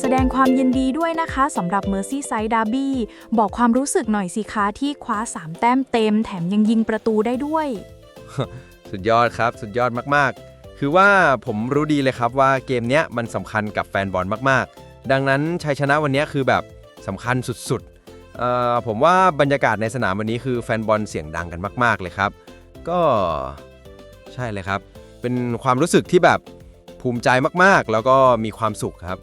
แสดงความยินดีด้วยนะคะสำหรับ Merseyside Derby บอกความรู้สึกหน่อยสิคะที่คว้า 3 แต้มเต็ม แถมยังยิงประตูได้ด้วย สุดยอดครับ สุดยอดมากๆ คือว่าผมรู้ดีเลยครับว่าเกมเนี้ยมันสำคัญกับแฟนบอลมากๆ ดังนั้นชัยชนะวันนี้คือแบบสำคัญสุดๆ ผมว่าบรรยากาศในสนามวันนี้คือแฟนบอลเสียงดังกันมาก ๆเลยครับ ก็ใช่เลยครับ เป็นความรู้สึกที่แบบภูมิใจมากๆ แล้วก็มีความสุขครับ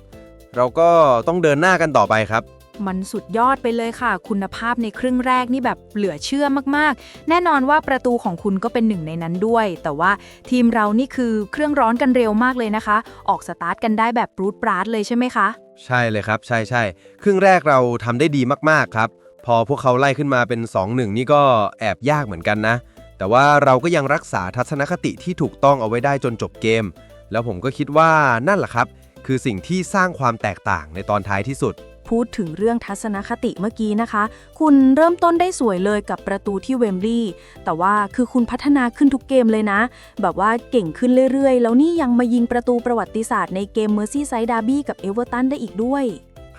เราก็ต้องเดินหน้ากันต่อไปครับ มันสุดยอดไปเลยค่ะ คุณภาพในครึ่งแรกนี่แบบเหลือเชื่อมากๆ แน่นอนว่าประตูของคุณก็เป็นหนึ่งในนั้นด้วย แต่ว่าทีมเรานี่คือเครื่องร้อนกันเร็วมากเลยนะคะ ออกสตาร์ทกันได้แบบปรูดปราดเลยใช่ไหมคะ ใช่เลยครับ ใช่ใช่ครึ่งแรกเราทำได้ดีมากๆครับ พอพวกเขาไล่ขึ้นมาเป็น 2-1 นี่ก็แอบยากเหมือนกันนะ แต่ว่าเราก็ยังรักษาทัศนคติที่ถูกต้องเอาไว้ได้จนจบเกม แล้วผมก็คิดว่านั่นแหละครับ คือสิ่งที่สร้างความแตกต่างในตอนท้ายที่สุด พูดถึงเรื่องทัศนคติเมื่อกี้นะคะ คุณเริ่มต้นได้สวยเลยกับประตูที่เวมบลีย์แต่ว่าคือคุณพัฒนาขึ้นทุกเกมเลยนะ แบบว่าเก่งขึ้นเรื่อยๆ แล้วนี่ยังมายิงประตูประวัติศาสตร์ในเกม Merseyside Derby กับเอเวอร์ตันได้อีกด้วย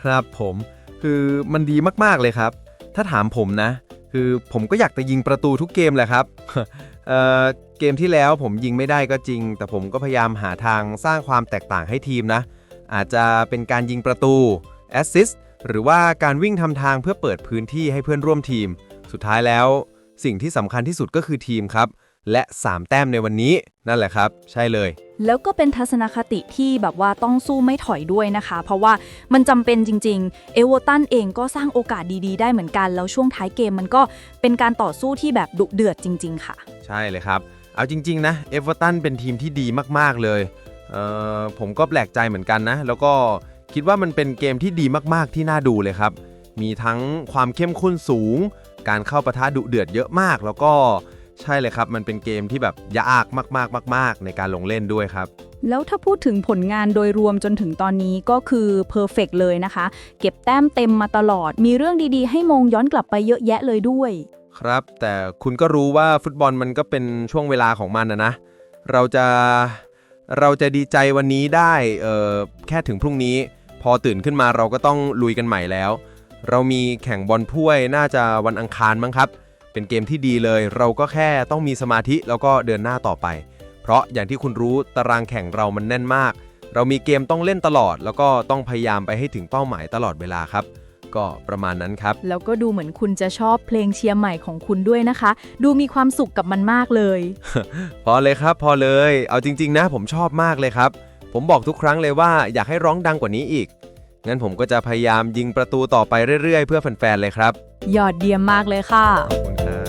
ครับผมคือมันดีมากๆเลยครับ ถ้าถามผมนะ คือผมก็อยากจะยิงประตูทุกเกมแหละครับ เอ่อเกมที่แล้วผมยิงไม่ได้ก็จริง แต่ผมก็พยายามหาทางสร้างความแตกต่างให้ทีมนะ อาจจะเป็นการยิงประตูแอสซิสต์หรือว่าการวิ่งทำทางเพื่อเปิดพื้นที่ให้เพื่อนร่วมทีม สุดท้ายแล้ว สิ่งที่สำคัญที่สุดก็คือทีมครับ และ 3 แต้มในวันนี้นั่นแหละครับ ใช่เลย แล้วก็เป็นทัศนคติที่แบบว่าต้องสู้ไม่ถอยด้วยนะคะ เพราะว่ามันจำเป็นจริง ๆ เอเวอร์ตันเองก็สร้างโอกาสดีๆ ได้เหมือนกัน แล้วช่วงท้ายเกมมันก็เป็นการต่อสู้ที่แบบดุเดือดจริง ๆ ค่ะ ใช่เลยครับ เอาจริง ๆ นะเอเวอร์ตันเป็นทีมที่ดีมากๆเลย เอ่อผมก็แปลกใจเหมือนกันนะ แล้วก็คิดว่ามันเป็นเกมที่ดีมากๆที่น่าดูเลยครับ มีทั้งความเข้มข้นสูง การเข้าปะทะดุเดือดเยอะมาก แล้วก็ใช่เลยครับ มันเป็นเกมที่แบบยากมากๆมาก ๆ ในการลงเล่นด้วยครับ แล้วถ้าพูดถึงผลงานโดยรวมจนถึงตอนนี้ก็คือเพอร์เฟกเลยนะคะ เก็บแต้มเต็มมาตลอด มีเรื่องดีๆ ให้มองย้อนกลับไปเยอะแยะเลยด้วย ครับ แต่คุณก็รู้ว่าฟุตบอลมันก็เป็นช่วงเวลาของมันนะนะ เราจะ เราจะดีใจวันนี้ได้แค่ถึงพรุ่งนี้ พอตื่นขึ้นมาเราก็ต้องลุยกันใหม่แล้ว เรามีแข่งบอลถ้วยน่าจะวันอังคารมั้งครับ เป็นเกมที่ดีเลย เราก็แค่ต้องมีสมาธิแล้วก็เดินหน้าต่อไป เพราะอย่างที่คุณรู้ตารางแข่งเรามันแน่นมาก เรามีเกมต้องเล่นตลอด แล้วก็ต้องพยายามไปให้ถึงเป้าหมายตลอดเวลาครับ ก็ประมาณนั้นครับ แล้วก็ดูเหมือนคุณจะชอบเพลงเชียร์ใหม่ของคุณด้วยนะคะ ดูมีความสุขกับมันมากเลย พอเลยครับ พอเลย เอาจริง ๆ นะ ผมชอบมากเลยครับ ผมบอกทุกครั้งเลยว่าอยากให้ร้องดังกว่านี้อีก งั้นผมก็จะพยายามยิงประตูต่อไปเรื่อยๆ เพื่อแฟนๆเลยครับ ยอดเยี่ยมมากเลยค่ะ ขอบคุณค